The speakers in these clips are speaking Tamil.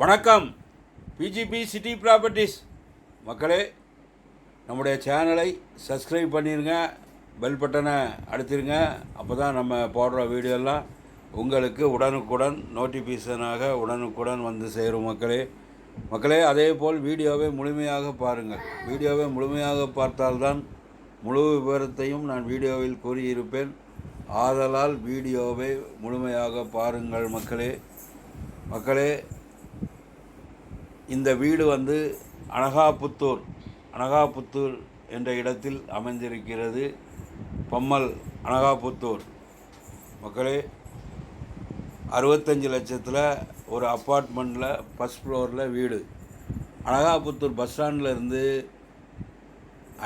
வணக்கம். பிஜிபி சிட்டி ப்ராப்பர்ட்டிஸ் மக்களே நம்முடைய சேனலை சப்ஸ்கிரைப் பண்ணிடுங்க பெல் பட்டனை அழுத்திடுங்க அப்போ தான் நம்ம போடுற வீடியோலாம் உங்களுக்கு உடனுக்குடன் நோட்டிஃபிகேஷனாக உடனுக்குடன் வந்து சேரும் மக்களே. மக்களே அதே போல் வீடியோவை முழுமையாக பாருங்கள் வீடியோவை முழுமையாக பார்த்தால்தான் முழு விவரத்தையும் நான் வீடியோவில் கூறியிருப்பேன். ஆதலால் வீடியோவை முழுமையாக பாருங்கள் மக்களே. மக்களே இந்த வீடு வந்து அனகாபுத்தூர் அனகாபுத்தூர் என்ற இடத்தில் அமைந்திருக்கிறது பம்மல் அனகாபுத்தூர். மக்களே அறுபத்தஞ்சு லட்சத்தில் ஒரு அப்பார்ட்மெண்ட்டில் ஃபஸ்ட் ஃப்ளோரில் வீடு. அனகாபுத்தூர் பஸ் ஸ்டாண்ட்லேருந்து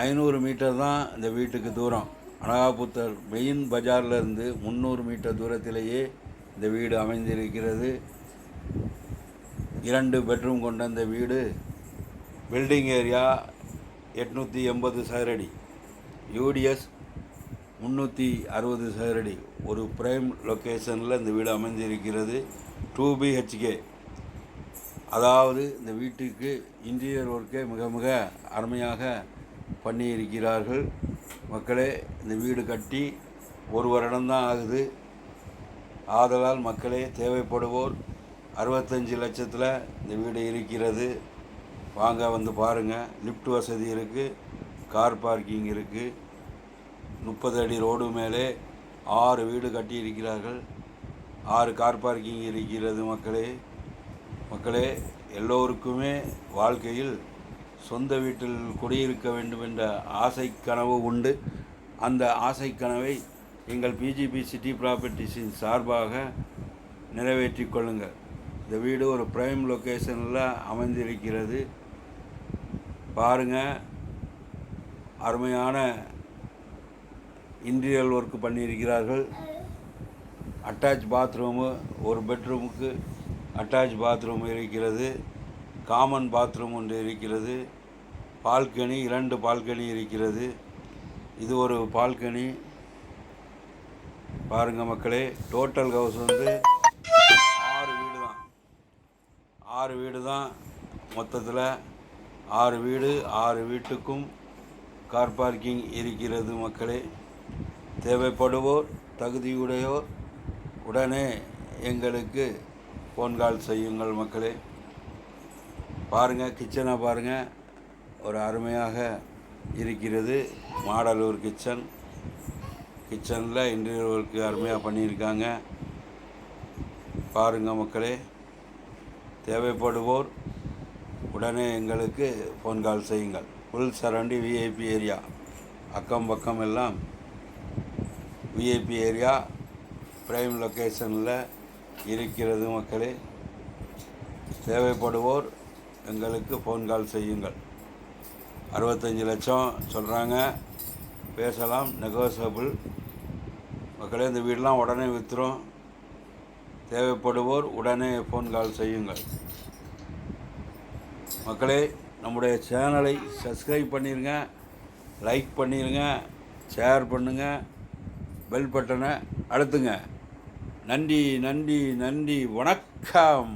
ஐநூறு மீட்டர் தான் இந்த வீட்டுக்கு தூரம். அனகாபுத்தூர் மெயின் பஜார்லேருந்து முந்நூறு மீட்டர் தூரத்திலேயே இந்த வீடு அமைந்திருக்கிறது. இரண்டு பெட்ரூம் கொண்ட இந்த வீடு பில்டிங் ஏரியா எட்நூற்றி எண்பது சதுரடி யூடிஎஸ் முந்நூற்றி அறுபது சதுரடி ஒரு பிரைம் லொக்கேஷனில் இந்த வீடு அமைந்திருக்கிறது டூ பிஹெச்கே அதாவது இந்த வீட்டுக்கு இன்டீரியர் ஒர்க்கே மிக மிக அருமையாக பண்ணியிருக்கிறார்கள். மக்களே இந்த வீடு கட்டி ஒரு வருடம்தான் ஆகுது. ஆதலால் மக்களே தேவைப்படுவோர் அறுபத்தஞ்சு லட்சத்தில் இந்த வீடு இருக்கிறது. வாங்க வந்து பாருங்கள் லிஃப்ட் வசதி இருக்குது கார் பார்க்கிங் இருக்குது முப்பது அடி ரோடு மேலே ஆறு வீடு கட்டி இருக்கிறார்கள். ஆறு கார் பார்க்கிங் இருக்கிறது மக்களே. மக்களே எல்லோருக்குமே வாழ்க்கையில் சொந்த வீட்டில் குடியிருக்க வேண்டும் என்ற ஆசை கனவு உண்டு. அந்த ஆசை கனவை எங்கள் பிஜிபி சிட்டி ப்ராப்பர்ட்டிஸின் சார்பாக நிறைவேற்றிக் கொள்ளுங்கள். இந்த வீடு ஒரு ப்ரைம் லொக்கேஷனில் அமைந்திருக்கிறது. பாருங்கள் அருமையான இன்டீரியல் ஒர்க் பண்ணியிருக்கிறார்கள். அட்டாச் பாத்ரூமு ஒரு பெட்ரூமுக்கு அட்டாச் பாத்ரூம் இருக்கிறது. காமன் பாத்ரூம் ஒன்று இருக்கிறது. பால்கனி இரண்டு பால்கனி இருக்கிறது. இது ஒரு பால்கனி பாருங்கள் மக்களே டோட்டல் ஹவுஸ் வந்து தான் மொத்தத்தில் ஆறு வீடு ஆறு வீட்டுக்கும் கார் பார்க்கிங் இருக்கிறது மக்களே. தேவைப்படுவோர் தகுதியுடையோர் உடனே எங்களுக்கு ஃபோன் கால் செய்யுங்கள் மக்களே. பாருங்கள் கிச்சனை பாருங்கள் ஒரு அருமையாக இருக்கிறது. மாடலூர் கிச்சன் கிச்சனில் இன்டீரியர் ஒர்க்கு அருமையாக பண்ணியிருக்காங்க. பாருங்கள் மக்களே. தேவைப்படுவோர் உடனே எங்களுக்கு ஃபோன் கால் செய்யுங்கள். ஃபுல் சரௌண்டி விஐபி ஏரியா அக்கம் பக்கம் எல்லாம் விஐபி ஏரியா பிரைம் லொக்கேஷனில் இருக்கிறது மக்களே. தேவைப்படுவோர் எங்களுக்கு ஃபோன் கால் செய்யுங்கள். அறுபத்தஞ்சி லட்சம் சொல்கிறாங்க பேசலாம் நெகோசியபிள் மக்களே இந்த வீடெலாம் உடனே விற்றுரும் தேவைப்படுவோர் உடனே ஃபோன் கால் செய்யுங்கள். மக்களே நம்முடைய சேனலை சப்ஸ்கிரைப் பண்ணிடுங்க லைக் பண்ணிடுங்க ஷேர் பண்ணுங்கள் பெல் பட்டனை அழுத்துங்க. நன்றி நன்றி நன்றி வணக்கம்.